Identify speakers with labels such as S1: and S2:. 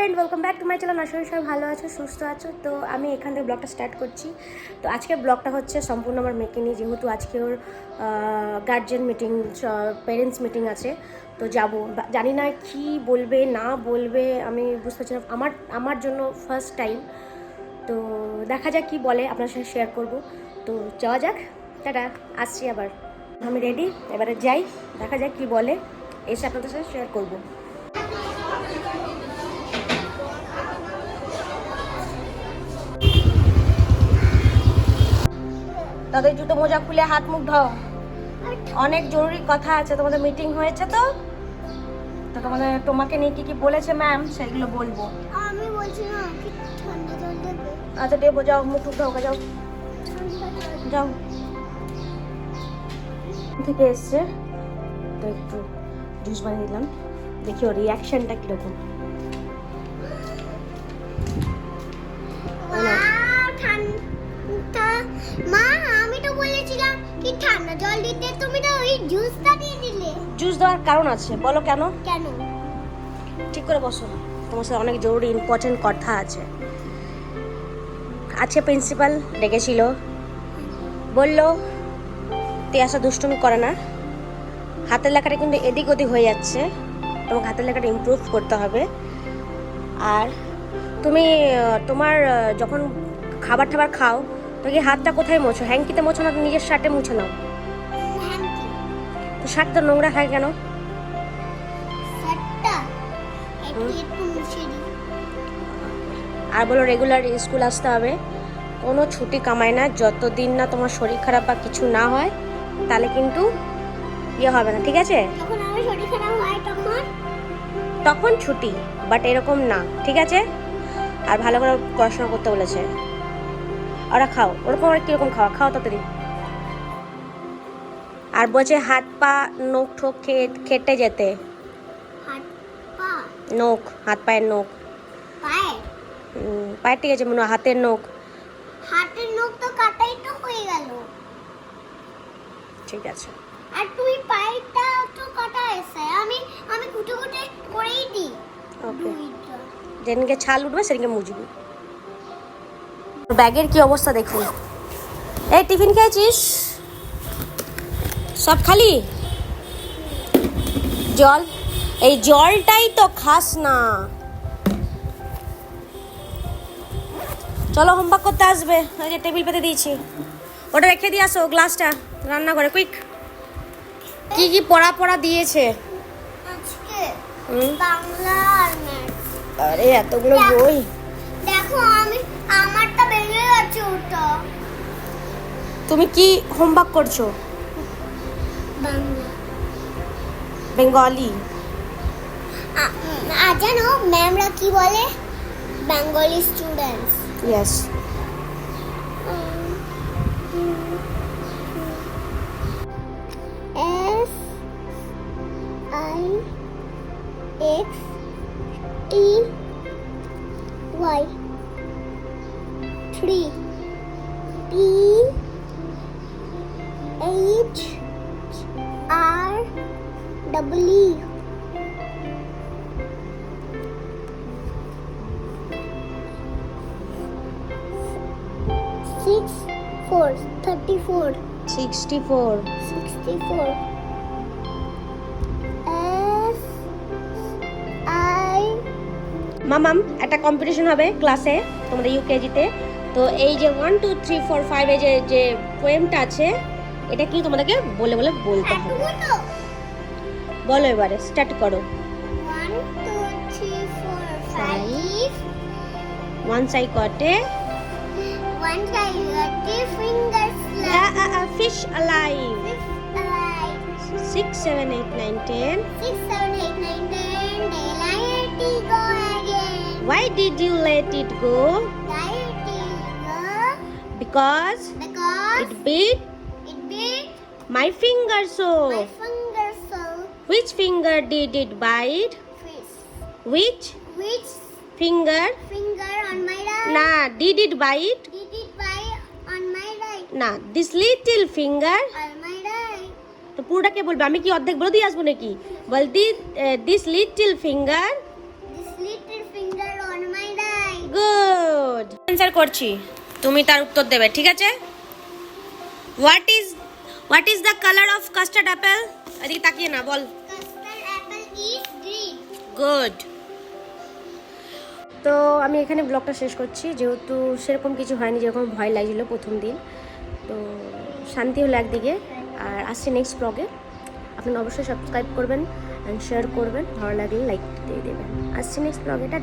S1: Friend welcome back to my channel করি সবাই ভালো আছো, সুস্থ আছো। তো আমি এখান থেকে ব্লগটা স্টার্ট করছি। তো আজকের ব্লগটা হচ্ছে সম্পূর্ণ আমার মেয়েকে নিয়ে, যেহেতু আজকে ওর গার্জেন মিটিং প্যারেন্টস মিটিং আছে। তো যাব। জানি না কি বলবে, না বলবে, আমি বুঝতে পারছি না। আমার আমার জন্য ফার্স্ট টাইম তো দেখা যাক কি বলে, আপনার সাথে শেয়ার করব। তো যাওয়া যাক। টাটা, আসছি আবার। আমি রেডি এবারে যাই, দেখা যাক কি বলে। এসে আপনাদের সাথে শেয়ার করব। তাদের জুতো মোজা খুলে হাত মুখ ধোও। অনেক জরুরি কথা আছে তোমাদের মিটিং হয়েছে তো? তো তোমাদের তোমাকে নিয়ে কি কি বলেছে ম্যাম সেগুলো বলব।
S2: আমি বলছি না ঠান্ডা জল দেবে
S1: আচ্ছা দেবো যাও মুখ টুক ধোকা যাও। যাও থেকে এসছে তো একটু জুস বানিয়ে দিলাম। দেখি ওর রিয়াকশনটা কীরকম।
S2: মা ঠান্ডা। কি ঠান্ডা জল দিতে তুমি তো ওই জুসটা দিয়ে দিলে?
S1: জুস দেওয়ার কারণ আছে বলো কেন?
S2: কেন?
S1: ঠিক করে বসো তোমার সাথে অনেক জরুরি ইম্পর্টেন্ট কথা আছে। আজকে প্রিন্সিপাল ডেকেছিল। বলল তিয়াসা দুষ্টুমি করে না। হাতের লেখাটা কিন্তু এদিক ওদিক হয়ে যাচ্ছে। তোমাকে হাতের লেখাটা ইমপ্রুভ করতে হবে। আর তুমি তোমার যখন খাবার টাবার খাও তো কি হাতটা কোথায় মোছো? হ্যাঙ্কিতে মোছো না নিজের শার্টে মুছে নাও। তো শার্টটা নোংরা হয় কেন? আর বলো রেগুলার স্কুল আসতে হবে। কোনো ছুটি কামায় না যতদিন না তোমার শরীর খারাপ বা কিছু না হয় তাহলে কিন্তু ইয়ে হবে না ঠিক আছে?
S2: তখন?
S1: ছুটি বাট এরকম না ঠিক আছে? আর ভালো করে পড়াশোনা করতে বলেছে। ওরা খাও। ওরকম আর কীরকম খাওয়া? খাও তাড়াতাড়ি। আর বলছে হাত পা নখ ঠোক খেটে যেতে। নখ হাত পায়ের নখ।
S2: পায়ে
S1: পায়ের ঠিক আছে মনে হাতের নখ।
S2: হাতের নখ তো কাটাই তো হয়ে গেল।
S1: ঠিক আছে।
S2: আর পায়েরটা তো কাটা এসে। আমি আমি কুটে কুটে করেই দিই।
S1: ওকে যেদিনকে ছাল উঠবে সেদিনকে মুজবি। ব্যাগের কি অবস্থা দেখুন। এই টিফিন খেয়েছিস? সব খালি? জল? এই জলটাই তো খাস না। চলো হোমওয়ার্ক করতে আসবে। ওই যে টেবিল পেতে দিয়েছি। ওটা রেখে দিয়ে আসো গ্লাসটা রান্না করে কুইক। কি কি পড়া পড়া দিয়েছে?
S2: আজকে বাংলা আর ম্যাথ।
S1: আরে এতগুলো বই।
S2: দেখো আমি আমারটা ভেঙে গেছে ওটা।
S1: তুমি কি হোমওয়ার্ক করছ? বেঙ্গলি।
S2: আ- আর জানো ম্যামরা কি বলে? Bengali students
S1: yes
S2: S I X T Y three P H R W six four thirty four
S1: sixty four
S2: 64 S I.
S1: মামাম একটা কম্পিটিশন হবে ক্লাসে তোমাদের ইউকেজিতে তো এই যে ওয়ান টু থ্রি ফোর ফাইভে যে যে পোয়েমটা আছে এটা কি তোমাদেরকে বলে বলে বলতে হবে? বলো এবারে স্টার্ট করো।
S2: One
S1: Sai কটে fish
S2: like
S1: six seven eight nine ten
S2: six seven eight nine ten ডেলাইটি
S1: because
S2: because
S1: it bit
S2: it bit
S1: my finger so
S2: my finger so
S1: which finger did it bite
S2: fish
S1: which
S2: which
S1: finger
S2: finger on my right
S1: না did it bite
S2: did it by on my right
S1: না this little finger
S2: on my right
S1: তো পুরোটাকে বলবে আমি কি অর্ধেক বলে দিয়ে আসবো নাকি বল দি this little finger
S2: this little finger
S1: answer করছি তুমি তার উত্তর দেবে ঠিক আছে? What is what is the colour of custard apple এদিকে তাকিয়ে না বল।
S2: Custard apple is green.
S1: Good তো আমি এখানে ব্লগটা শেষ করছি যেহেতু সেরকম কিছু হয়নি যেরকম ভয় লাগছিল প্রথম দিন। তো শান্তি হলো একদিকে আর আসছে নেক্সট ব্লগে আপনারা অবশ্যই সাবস্ক্রাইব করবেন অ্যান্ড শেয়ার করবেন ভালো লাগলে লাইক দিয়ে দেবেন। আসছে নেক্সট ব্লগে টাটা।